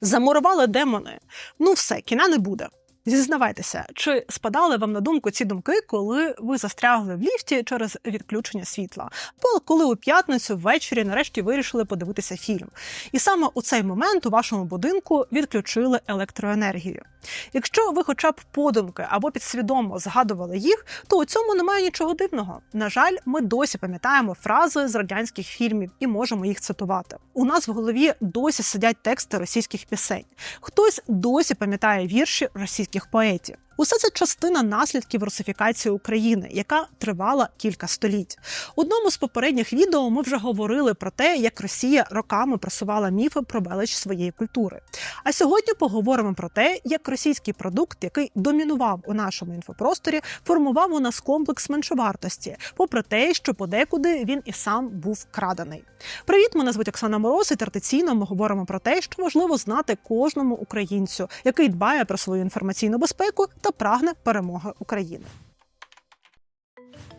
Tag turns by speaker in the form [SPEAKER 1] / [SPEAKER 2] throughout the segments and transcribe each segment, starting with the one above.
[SPEAKER 1] Замурували демони. Ну все, кіна не буде. Зізнавайтеся, чи спадали вам на думку ці думки, коли ви застрягли в ліфті через відключення світла? Або коли у п'ятницю ввечері нарешті вирішили подивитися фільм. І саме у цей момент у вашому будинку відключили електроенергію. Якщо ви хоча б подумки або підсвідомо згадували їх, то у цьому немає нічого дивного. На жаль, ми досі пам'ятаємо фрази з радянських фільмів і можемо їх цитувати. У нас в голові досі сидять тексти російських пісень. Хтось досі пам'ятає вірші російських поетів. Усе це частина наслідків русифікації України, яка тривала кілька століть. У одному з попередніх відео ми вже говорили про те, як Росія роками просувала міфи про велич своєї культури. А сьогодні поговоримо про те, як російський продукт, який домінував у нашому інфопросторі, формував у нас комплекс меншовартості, попри те, що подекуди він і сам був крадений. Привіт, мене звуть Оксана Мороз, і традиційно ми говоримо про те, що важливо знати кожному українцю, який дбає про свою інформаційну безпеку та прагне перемоги України.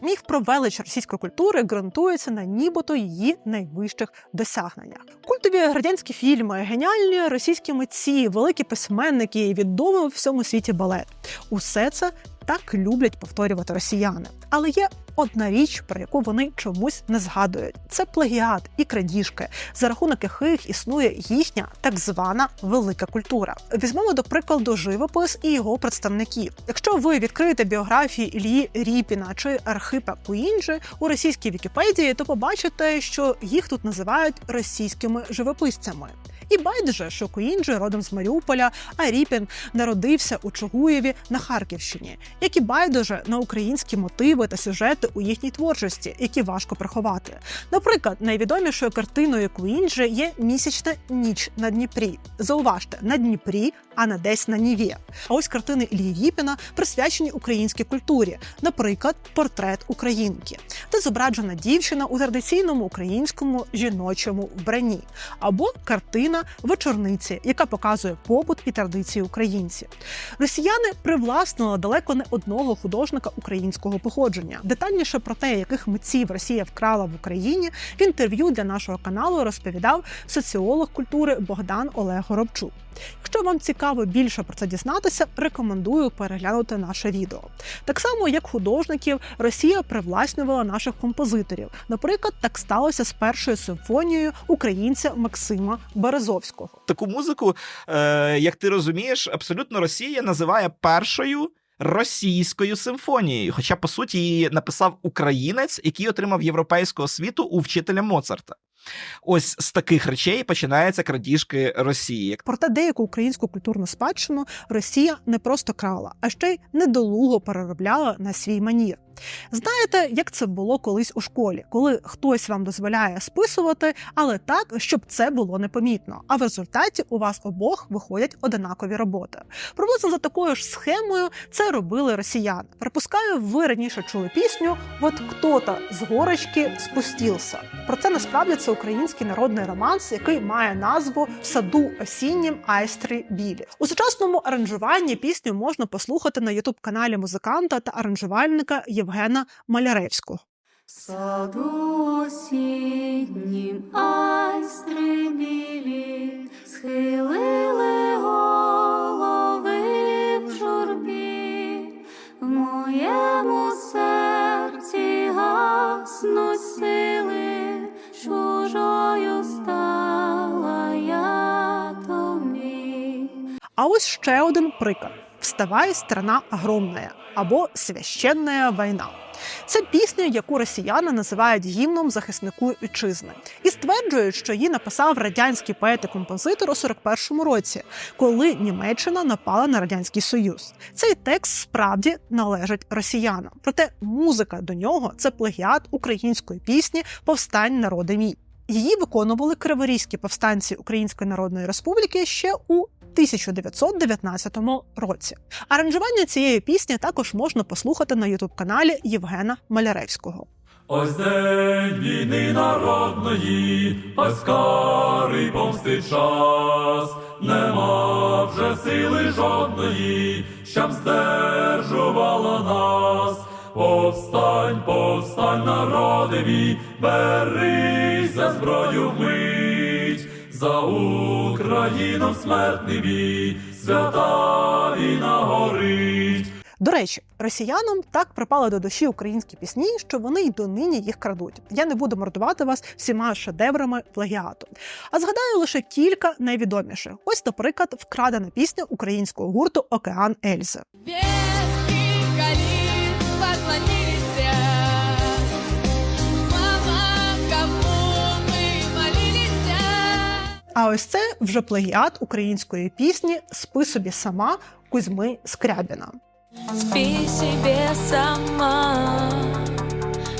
[SPEAKER 1] Міф про велич російської культури ґрунтується на нібито її найвищих досягненнях. Культові радянські фільми, геніальні російські митці, великі письменники і відомий у всьому світі балет. Усе це так люблять повторювати росіяни. Але є одна річ, про яку вони чомусь не згадують: це плагіат і крадіжки, за рахунок яких існує їхня так звана велика культура. Візьмемо до прикладу живопис і його представників. Якщо ви відкриєте біографії Ілії Ріпіна чи Архипа Куінджи у російській Вікіпедії, то побачите, що їх тут називають російськими живописцями. І байдуже, що Куінджи родом з Маріуполя, а Ріпін народився у Чугуєві на Харківщині, як і байдуже на українські мотиви та сюжети у їхній творчості, які важко приховати. Наприклад, найвідомішою картиною Куінджі є місячна ніч на Дніпрі. Зауважте, на Дніпрі, а не десь на Ніві. А ось картини Ріпіна присвячені українській культурі, наприклад, портрет українки, де зображена дівчина у традиційному українському жіночому вбранні, або картина вечорниці, яка показує побут і традиції українців. Росіяни привласнили далеко не одного художника українського походження. Детальніше про те, яких митців Росія вкрала в Україні, в інтерв'ю для нашого каналу розповідав соціолог культури Богдан Олег Горобчук. Якщо вам цікаво більше про це дізнатися, рекомендую переглянути наше відео. Так само, як художників, Росія привласнювала наших композиторів. Наприклад, так сталося з першою симфонією українця Максима Березовського.
[SPEAKER 2] таку музику, е, як ти розумієш, абсолютно Росія називає першою російською симфонією. Хоча, по суті, її написав українець, який отримав європейську освіту у вчителя Моцарта. Ось з таких речей починаються крадіжки Росії.
[SPEAKER 1] Проте деяку українську культурну спадщину Росія не просто крала, а ще й недолуго переробляла на свій манір. Знаєте, як це було колись у школі, коли хтось вам дозволяє списувати, але так, щоб це було непомітно. А в результаті у вас обох виходять одинакові роботи. Приблизно за такою ж схемою це робили росіяни. Припускаю, ви раніше чули пісню «Вот хто-то з горочки спустився». Про це насправді це український народний романс, який має назву В саду осіннім айстри білі. У сучасному аранжуванні пісню можна послухати на ютуб каналі музиканта та аранжувальника Євгена Маляревського.
[SPEAKER 3] Саду осіннім айстри білі схилили голови в журбі, в моєму серці гаснуть сили, чужою стала я тобі.
[SPEAKER 1] А ось ще один приклад: Вставай, страна огромная або Священная війна. Це пісня, яку росіяни називають гімном захиснику вітчизни, і стверджують, що її написав радянський поет і композитор у 41-му році, коли Німеччина напала на радянський союз. Цей текст справді належить росіянам. Проте музика до нього це плагіат української пісні Повстань народи мій. Її виконували криворізькі повстанці Української Народної Республіки ще у 1919 році. Аранжування цієї пісні також можна послухати на ютуб-каналі Євгена Маляревського.
[SPEAKER 4] Ось день війни народної, ось карий помсти час, нема вже сили жодної, щоб здержувала нас. Повстань, повстань, народи мій, берись за зброю вмить, за Україну в смертний бій, свята війна горить.
[SPEAKER 1] До речі, росіянам так припали до душі українські пісні, що вони й донині їх крадуть. Я не буду мордувати вас всіма шедеврами плагіату. А згадаю лише кілька найвідоміших. Ось, наприклад, вкрадена пісня українського гурту Океан Ельзи. А ось це вже плагіат української пісні Спи собі сама Кузьми Скрябіна.
[SPEAKER 3] Спи себе сама,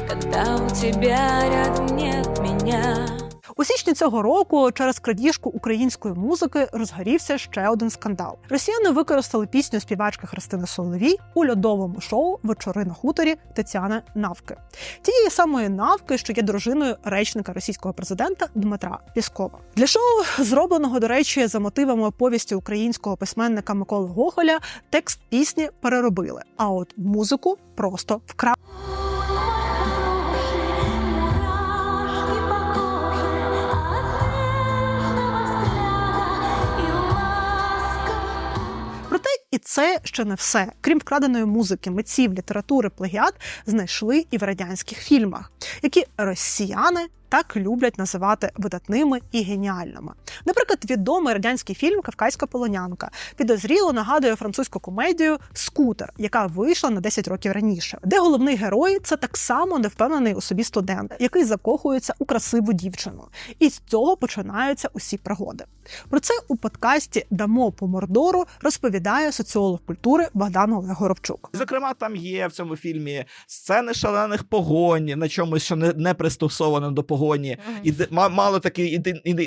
[SPEAKER 3] когда у тебя рядом нет меня.
[SPEAKER 1] У січні цього року через крадіжку української музики розгорівся ще один скандал. Росіяни використали пісню співачки Христини Соловій у льодовому шоу Вечори на хуторі Тетяни Навки, тієї самої навки, що є дружиною речника російського президента Дмитра Піскова. Для шоу, зробленого до речі, за мотивами повісті українського письменника Миколи Гоголя, текст пісні переробили. А от музику просто вкрали. І це ще не все. Крім вкраденої музики, митців, літератури, плагіат знайшли і в радянських фільмах, які росіяни так люблять називати видатними і геніальними. Наприклад, відомий радянський фільм Кавказька полонянка підозріло нагадує французьку комедію Скутер, яка вийшла на 10 років раніше, де головний герой це так само невпевнений у собі студент, який закохується у красиву дівчину. І з цього починаються усі пригоди. Про це у подкасті Дамо по мордору розповідає соціолог культури Богдан Олег.
[SPEAKER 2] Зокрема, там є в цьому фільмі сцени шалених погонь на чомусь, що не, не пристосовано до погоні, і мало таки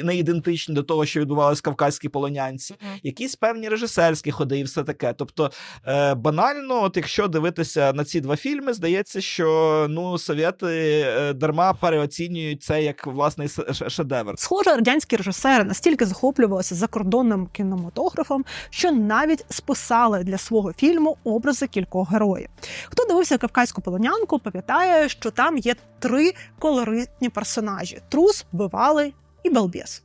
[SPEAKER 2] не ідентичні до того, що відбувалося в кавказькій полонянці. Якісь певні режисерські ходи і все таке. Тобто, е, банально, от якщо дивитися на ці два фільми, здається, що ну совєти е, дарма переоцінюють це як власний с- шедевр.
[SPEAKER 1] Схоже, радянські режисери настільки захоплювалися закордонним кінематографом, що навіть списали для свого фільму образи кількох героїв. Хто дивився кавказьку полонянку, пам'ятає, що там є три колоритні персонажі: трус, бивалий і балбєс.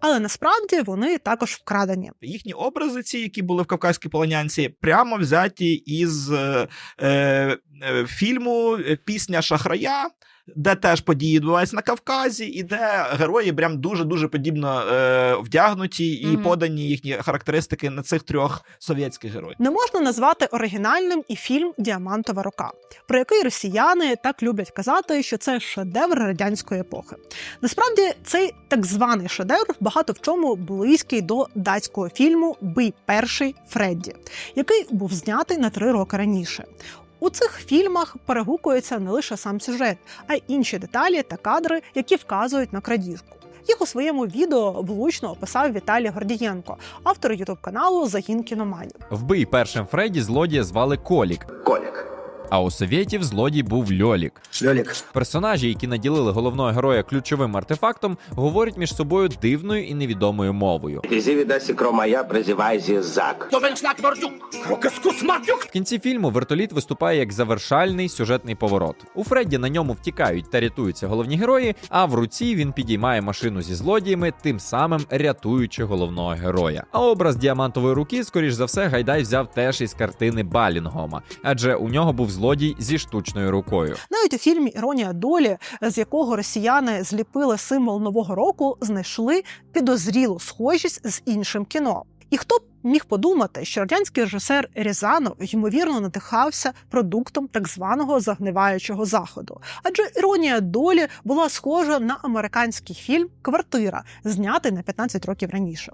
[SPEAKER 1] Але насправді вони також вкрадені.
[SPEAKER 2] Їхні образи, ці, які були в Кавказькій полонянці, прямо взяті із е, е, фільму Пісня Шахрая. Де теж події відбуваються на Кавказі, і де герої прям дуже дуже подібно е, вдягнуті і
[SPEAKER 1] Мгм.
[SPEAKER 2] подані їхні характеристики на цих трьох совєтських героїв.
[SPEAKER 1] Не можна назвати оригінальним і фільм Діамантова рука, про який росіяни так люблять казати, що це шедевр радянської епохи. Насправді, цей так званий шедевр багато в чому близький до датського фільму Бий перший Фредді, який був знятий на три роки раніше. У цих фільмах перегукується не лише сам сюжет, а й інші деталі та кадри, які вказують на крадіжку. Їх у своєму відео влучно описав Віталій Гордієнко, автор ютуб каналу Загін кіноманів.
[SPEAKER 5] Вбий першим Фредді злодія звали Колік. А у совєтів злодій був Льолік.
[SPEAKER 6] Льолік.
[SPEAKER 5] Персонажі, які наділили головного героя ключовим артефактом, говорять між собою дивною і невідомою мовою.
[SPEAKER 6] Кромая, зак.
[SPEAKER 5] В кінці фільму вертоліт виступає як завершальний сюжетний поворот. У Фредді на ньому втікають та рятуються головні герої, а в руці він підіймає машину зі злодіями, тим самим рятуючи головного героя. А образ діамантової руки, скоріш за все, Гайдай взяв теж із картини Балінгома, адже у нього був злодій зі штучною рукою.
[SPEAKER 1] Навіть у фільмі Іронія долі, з якого росіяни зліпили символ нового року, знайшли підозрілу схожість з іншим кіно. І хто б міг подумати, що радянський режисер Рязанов ймовірно надихався продуктом так званого загниваючого заходу, адже іронія долі була схожа на американський фільм Квартира, знятий на 15 років раніше.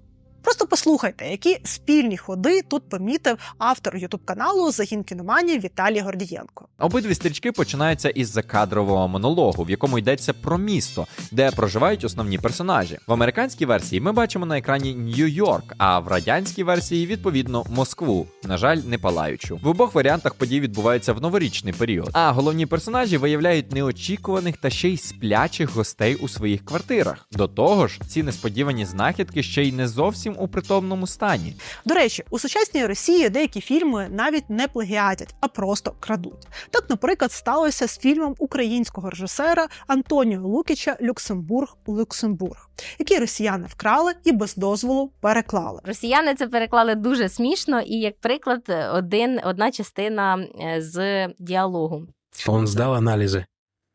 [SPEAKER 1] Просто послухайте, які спільні ходи тут помітив автор ютуб каналу Загін кіноманів Віталій Гордієнко.
[SPEAKER 5] Обидві стрічки починаються із закадрового монологу, в якому йдеться про місто, де проживають основні персонажі. В американській версії ми бачимо на екрані Нью-Йорк, а в радянській версії відповідно Москву. На жаль, не палаючу. В обох варіантах події відбуваються в новорічний період. А головні персонажі виявляють неочікуваних та ще й сплячих гостей у своїх квартирах. До того ж, ці несподівані знахідки ще й не зовсім у притомному стані.
[SPEAKER 1] До речі, у сучасній Росії деякі фільми навіть не плагіатять, а просто крадуть. Так, наприклад, сталося з фільмом українського режисера Антоніо Лукіча Люксембург Люксембург, який росіяни вкрали і без дозволу переклали.
[SPEAKER 7] Росіяни це переклали дуже смішно, і як приклад, один одна частина е, з діалогу.
[SPEAKER 8] Он сдал анализы.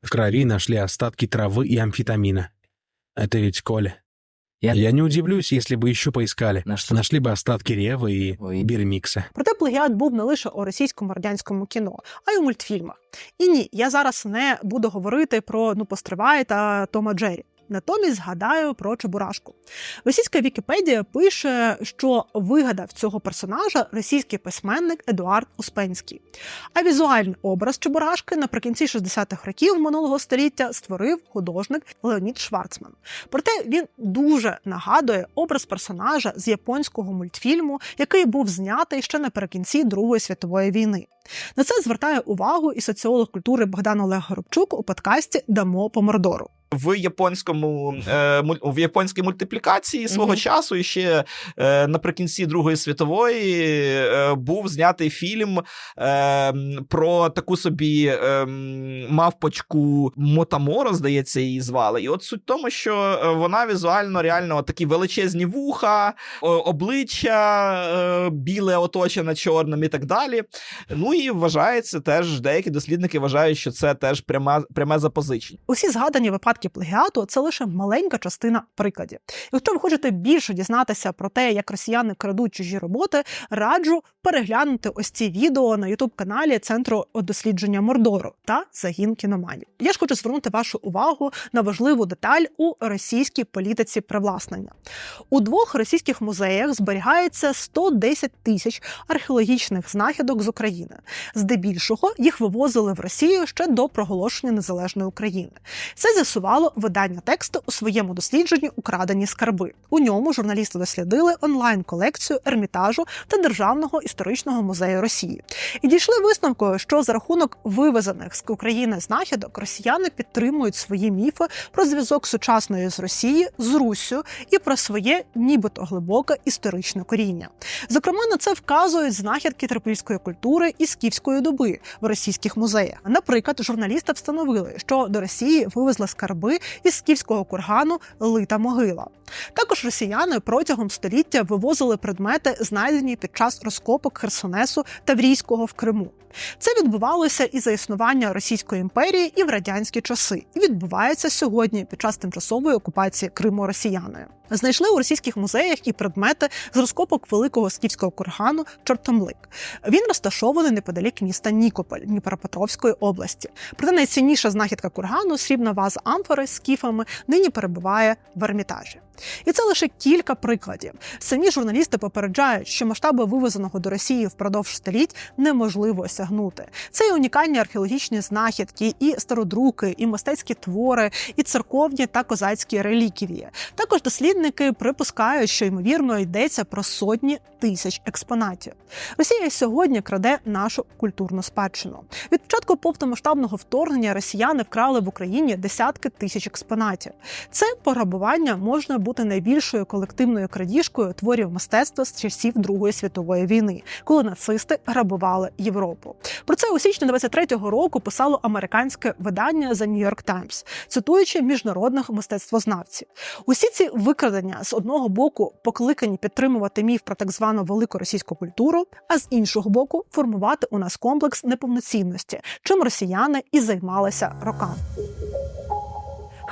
[SPEAKER 8] В крови нашли остатки травы и амфетамина. Это ведь Коля.
[SPEAKER 9] Я-
[SPEAKER 8] Я, не удивлюсь, если бы еще поискали.
[SPEAKER 9] На что?
[SPEAKER 8] Нашли бы остатки Ревы и
[SPEAKER 9] Ой.
[SPEAKER 8] Бирмикса.
[SPEAKER 1] Проте плагіат був не лише у російському радянському кіно, а й у мультфільмах. І ні, я зараз не буду говорити про ну постривай та Тома Джері. Натомість згадаю про Чебурашку. Російська Вікіпедія пише, що вигадав цього персонажа російський письменник Едуард Успенський. А візуальний образ Чебурашки наприкінці 60-х років минулого століття створив художник Леонід Шварцман. Проте він дуже нагадує образ персонажа з японського мультфільму, який був знятий ще наприкінці Другої світової війни. На це звертає увагу і соціолог культури Богдан Олег Горобчук у подкасті Дамо по мордору.
[SPEAKER 2] В японському е, в японській мультиплікації свого
[SPEAKER 1] Мгм.
[SPEAKER 2] часу і ще е, наприкінці Другої світової е, був знятий фільм про таку собі мавпочку Мотаморо, здається, її звали. І от суть в тому, що вона візуально реально такі величезні вуха, обличчя біле, оточене чорним і так далі. Ну і вважається теж, деякі дослідники вважають, що це теж пряме, пряме запозичення.
[SPEAKER 1] Усі згадані випадки плагіату це лише маленька частина прикладів. Якщо ви хочете більше дізнатися про те, як росіяни крадуть чужі роботи, раджу переглянути ось ці відео на ютуб каналі Центру дослідження Мордору та загін кіноманів. Я ж хочу звернути вашу увагу на важливу деталь у російській політиці привласнення. У двох російських музеях зберігається 110 тисяч археологічних знахідок з України. Здебільшого їх вивозили в Росію ще до проголошення незалежної України. Це з'ясувало видання тексту у своєму дослідженні Украдені скарби. У ньому журналісти дослідили онлайн-колекцію Ермітажу та Державного історичного музею Росії і дійшли висновку, що за рахунок вивезених з України знахідок росіяни підтримують свої міфи про зв'язок сучасної з Росії з Руссю і про своє нібито глибоке історичне коріння. Зокрема, на це вказують знахідки трипільської культури і скіфської доби в російських музеях. Наприклад, журналісти встановили, що до Росії вивезли скарби із скіфського кургану Лита могила. Також росіяни протягом століття вивозили предмети, знайдені під час розкопок Херсонесу Таврійського в Криму. Це відбувалося і за існування Російської імперії, і в радянські часи, і відбувається сьогодні під час тимчасової окупації Криму росіяною. Знайшли у російських музеях і предмети з розкопок великого скіфського кургану Чортомлик. Він розташований неподалік міста Нікополь Дніпропетровської області. Проте найцінніша знахідка кургану, срібна ваза амфори з скіфами, нині перебуває в Ермітажі. І це лише кілька прикладів. Самі журналісти попереджають, що масштаби вивезеного до Росії впродовж століть неможливо осягнути. Це і унікальні археологічні знахідки, і стародруки, і мистецькі твори, і церковні та козацькі реліквії. Також дослідники припускають, що ймовірно йдеться про сотні тисяч експонатів. Росія сьогодні краде нашу культурну спадщину. Від початку повномасштабного вторгнення росіяни вкрали в Україні десятки тисяч експонатів. Це пограбування можна бути найбільшою колективною крадіжкою творів мистецтва з часів Другої світової війни, коли нацисти грабували Європу. Про це у січні 23-го року писало американське видання The New York Times, цитуючи міжнародних мистецтвознавців. Усі ці викрадення з одного боку покликані підтримувати міф про так звану велику російську культуру, а з іншого боку формувати у нас комплекс неповноцінності, чим росіяни і займалися роками.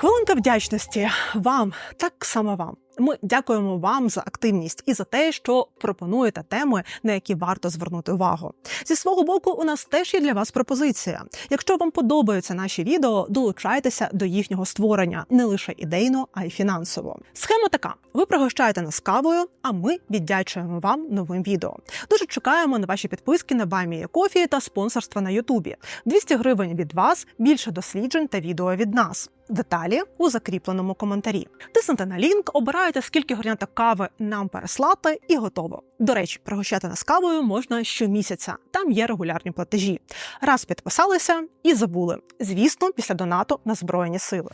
[SPEAKER 1] Хвилинка вдячності вам, так само вам. Ми дякуємо вам за активність і за те, що пропонуєте теми, на які варто звернути увагу. Зі свого боку, у нас теж є для вас пропозиція. Якщо вам подобаються наші відео, долучайтеся до їхнього створення не лише ідейно, а й фінансово. Схема така: ви пригощаєте нас кавою, а ми віддячуємо вам новим відео. Дуже чекаємо на ваші підписки на Баймі Кофі та спонсорства на Ютубі. 200 гривень від вас, більше досліджень та відео від нас. Деталі у закріпленому коментарі. Тиснете на лінк, обираєте, скільки горняток кави нам переслати, і готово. До речі, пригощати нас кавою можна щомісяця. Там є регулярні платежі. Раз підписалися і забули. Звісно, після донату на Збройні сили.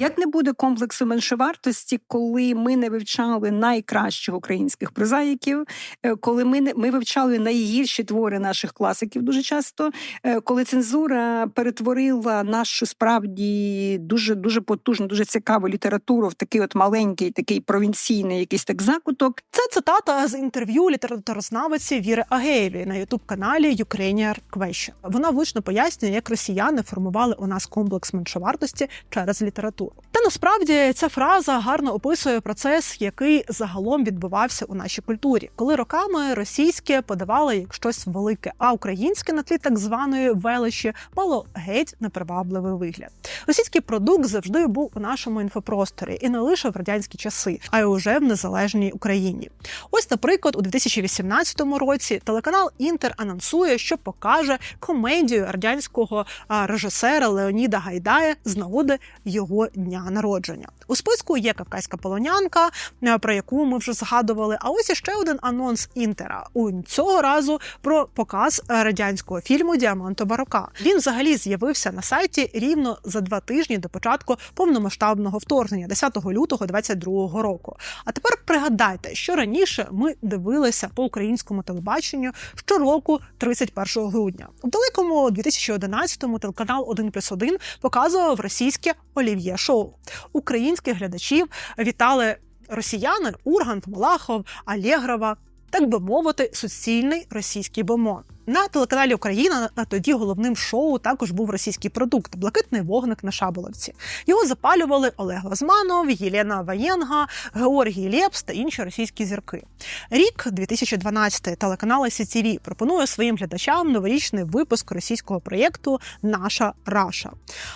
[SPEAKER 9] Як не буде комплексу меншовартості, коли ми не вивчали найкращих українських прозаїків, е, коли ми не ми вивчали найгірші твори наших класиків дуже часто, е, коли цензура перетворила нашу справді дуже дуже потужну, дуже цікаву літературу в такий от маленький, такий провінційний якийсь так закуток.
[SPEAKER 1] Це цитата з інтерв'ю літературознавиці Віри Агеєві на ютуб-каналі Ukrainian Question. Вона влучно пояснює, як росіяни формували у нас комплекс меншовартості через літературу. Та насправді ця фраза гарно описує процес, який загалом відбувався у нашій культурі, коли роками російське подавали як щось велике, а українське на тлі так званої величі мало геть непривабливий вигляд. Російський продукт завжди був у нашому інфопросторі і не лише в радянські часи, а й уже в незалежній Україні. Ось, наприклад, у 2018 році телеканал Інтер анонсує, що покаже комедію радянського режисера Леоніда Гайдая з нагоди його дня народження. У списку є кавказька полонянка, е, про яку ми вже згадували. А ось іще один анонс Інтера. У цього разу про показ е, радянського фільму Діаманто Барока. Він взагалі з'явився на сайті рівно за два тижні до початку повномасштабного вторгнення, 10 лютого 2022 року. А тепер пригадайте, що раніше ми дивилися по українському телебаченню щороку 31 грудня. У далекому 2011-му телеканал 1 плюс 1 показував російське олів'є шоу. Українських глядачів вітали росіяни Ургант, Малахов, Алєгрова, так би мовити, суцільний російський бомон. На телеканалі Україна на тоді головним шоу також був російський продукт Блакитний вогник на Шаболовці. Його запалювали Олег Лазманов, Єлена Ваєнга, Георгій Лєпс та інші російські зірки. Рік 2012 телеканал SCTV пропонує своїм глядачам новорічний випуск російського проєкту Наша Раша.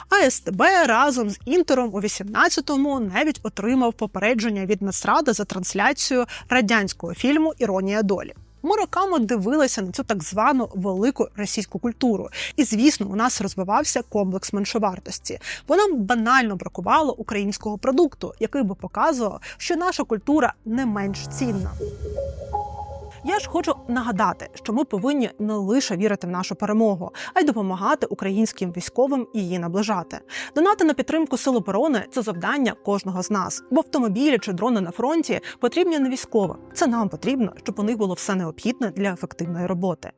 [SPEAKER 1] А СТБ разом з Інтером у 18-му навіть отримав попередження від Нацради за трансляцію радянського фільму Іронія долі. Ми роками дивилися на цю так звану велику російську культуру, і звісно, у нас розвивався комплекс меншовартості, бо нам банально бракувало українського продукту, який би показував, що наша культура не менш цінна. Я ж хочу нагадати, що ми повинні не лише вірити в нашу перемогу, а й допомагати українським військовим її наближати. Донати на підтримку сил оборони це завдання кожного з нас. Бо автомобілі чи дрони на фронті потрібні не військовим. Це нам потрібно, щоб у них було все необхідне для ефективної роботи.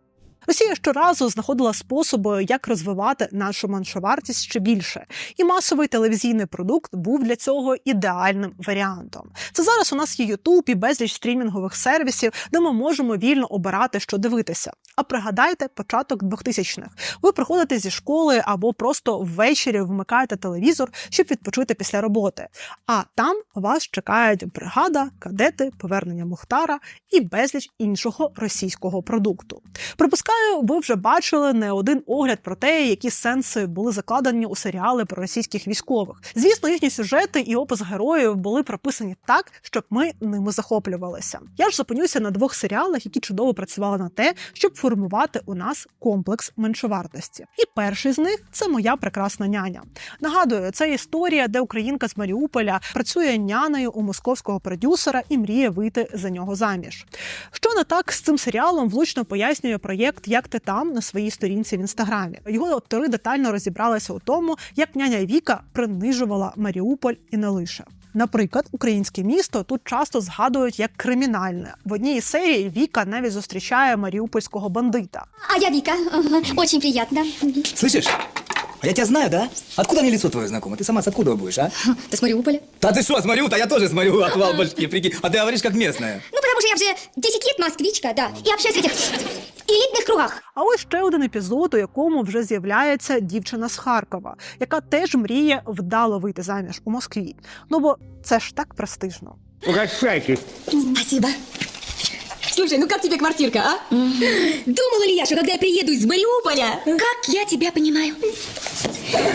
[SPEAKER 1] Росія щоразу знаходила способи, як розвивати нашу меншовартість ще більше, і масовий телевізійний продукт був для цього ідеальним варіантом. Це зараз у нас є Ютуб і безліч стрімінгових сервісів, де ми можемо вільно обирати, що дивитися. А пригадайте початок 2000-х. Ви приходите зі школи або просто ввечері вмикаєте телевізор, щоб відпочити після роботи. А там вас чекають бригада, кадети, повернення Мухтара і безліч іншого російського продукту. Припускаю, ви вже бачили не один огляд про те, які сенси були закладені у серіали про російських військових. Звісно, їхні сюжети і опис героїв були прописані так, щоб ми ними захоплювалися. Я ж зупинюся на двох серіалах, які чудово працювали на те, щоб формувати у нас комплекс меншовартості. І перший з них це моя прекрасна няня. Нагадую, це історія, де українка з Маріуполя працює нянею у московського продюсера і мріє вийти за нього заміж. Що не так з цим серіалом влучно пояснює проєкт Як ти там на своїй сторінці в інстаграмі. Його автори детально розібралися у тому, як няня Віка принижувала Маріуполь і не лише. Наприклад, українське місто тут часто згадують як кримінальне. В одній із серій Віка навіть зустрічає маріупольського бандита.
[SPEAKER 10] А я Вика. Ага, Очень приятно.
[SPEAKER 11] Слышишь? А я тебя знаю, да? Откуда мне лицо твое знакомо? Ты сама с откуда будешь, а?
[SPEAKER 10] Ты с Мариуполя?
[SPEAKER 11] Да ты что, с Мариута? Я тоже с Мариута, отвал башки, прикинь. А ты говоришь как местная.
[SPEAKER 10] Ну, потому что я уже 10 лет москвичка, да. И общаюсь в этих элитных кругах.
[SPEAKER 1] А ось ще один епізод, у якому вже з'являється дівчина з Харкова, яка теж мріє вдало вийти заміж у Москві. Ну бо це ж так престижно.
[SPEAKER 11] Угощайтесь.
[SPEAKER 10] Спасибо. Слушай, ну как тебе квартирка, а? Думала ли я, что когда я приеду из Мариуполя... Как я тебя понимаю?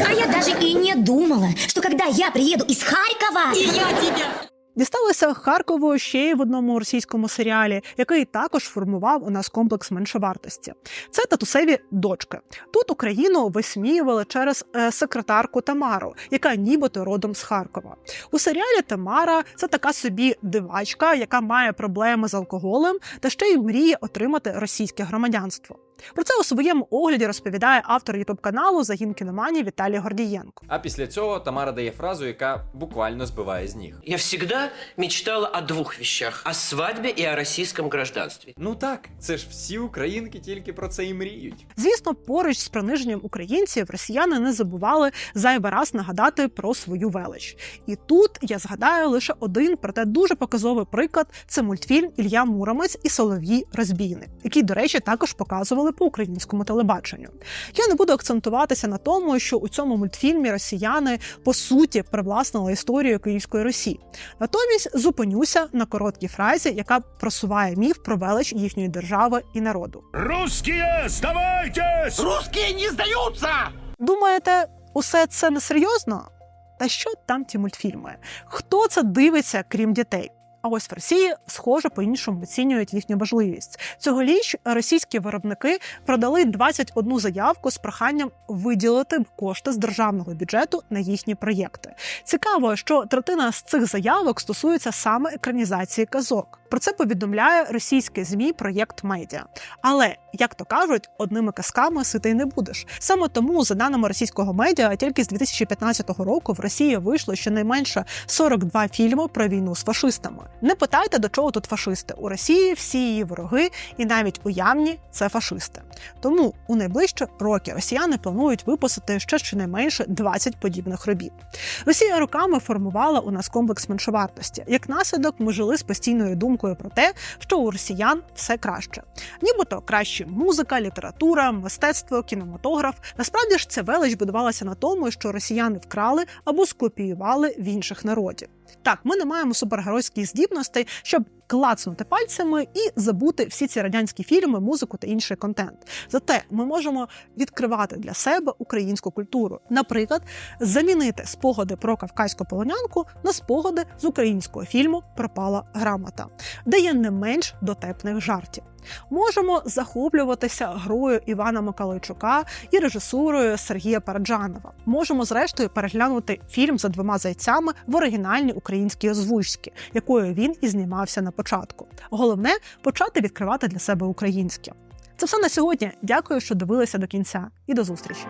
[SPEAKER 10] А я даже и не думала, что когда я приеду из Харькова... И я тебя...
[SPEAKER 1] Дісталося Харкову ще й в одному російському серіалі, який також формував у нас комплекс меншовартості. Це татусеві дочки. Тут Україну висміювали через е, секретарку Тамару, яка нібито родом з Харкова. У серіалі Тамара це така собі дивачка, яка має проблеми з алкоголем та ще й мріє отримати російське громадянство. Про це у своєму огляді розповідає автор ютуб каналу Загін кіноманії Віталій Гордієнко.
[SPEAKER 5] А після цього Тамара дає фразу, яка буквально збиває з ніг.
[SPEAKER 12] Я всегда мечтала о двух вещах. О свадьбе и о российском гражданстве.
[SPEAKER 5] Ну так, це ж всі українки тільки про це і мріють.
[SPEAKER 1] Звісно, поруч з приниженням українців росіяни не забували зайвий раз нагадати про свою велич. І тут я згадаю лише один, проте дуже показовий приклад це мультфільм Ілля Муромець і Солов'ї Розбійник, який, до речі, також показували по українському телебаченню. Я не буду акцентуватися на тому, що у цьому мультфільмі росіяни по суті привласнили історію Київської Русі. Натомість зупинюся на короткій фразі, яка просуває міф про велич їхньої держави і народу.
[SPEAKER 4] Русские, сдавайтесь!
[SPEAKER 6] Русские не сдаются!
[SPEAKER 1] Думаєте, усе це несерйозно? Та що там ті мультфільми? Хто це дивиться, крім дітей? А ось в Росії, схоже, по-іншому оцінюють їхню важливість. Цьогоріч російські виробники продали 21 заявку з проханням виділити кошти з державного бюджету на їхні проєкти. Цікаво, що третина з цих заявок стосується саме екранізації казок. Про це повідомляє російське змі проєкт Медіа. Але як то кажуть, одними казками ситий не будеш. Саме тому, за даними російського медіа, тільки з 2015 року в Росії вийшло щонайменше 42 фільми про війну з фашистами. Не питайте, до чого тут фашисти. У Росії всі її вороги, і навіть уявні це фашисти. Тому у найближчі роки росіяни планують випустити ще щонайменше 20 подібних робіт. Росія роками формувала у нас комплекс меншовартості. Як наслідок, ми жили з постійною думкою про те, що у росіян все краще, нібито краще музика, література, мистецтво, кінематограф. Насправді ж це велич будувалася на тому, що росіяни вкрали або скопіювали в інших народів. Так, ми не маємо супергеройських здібностей, щоб клацнути пальцями і забути всі ці радянські фільми, музику та інший контент. Зате ми можемо відкривати для себе українську культуру. Наприклад, замінити спогади про кавказьку полонянку на спогади з українського фільму Пропала грамота, де є не менш дотепних жартів. Можемо захоплюватися грою Івана Миколайчука і режисурою Сергія Параджанова. Можемо, зрештою, переглянути фільм за двома зайцями в оригінальній українській озвучці, якою він і знімався на початку. Головне почати відкривати для себе українське. Це все на сьогодні. Дякую, що дивилися до кінця, і до зустрічі.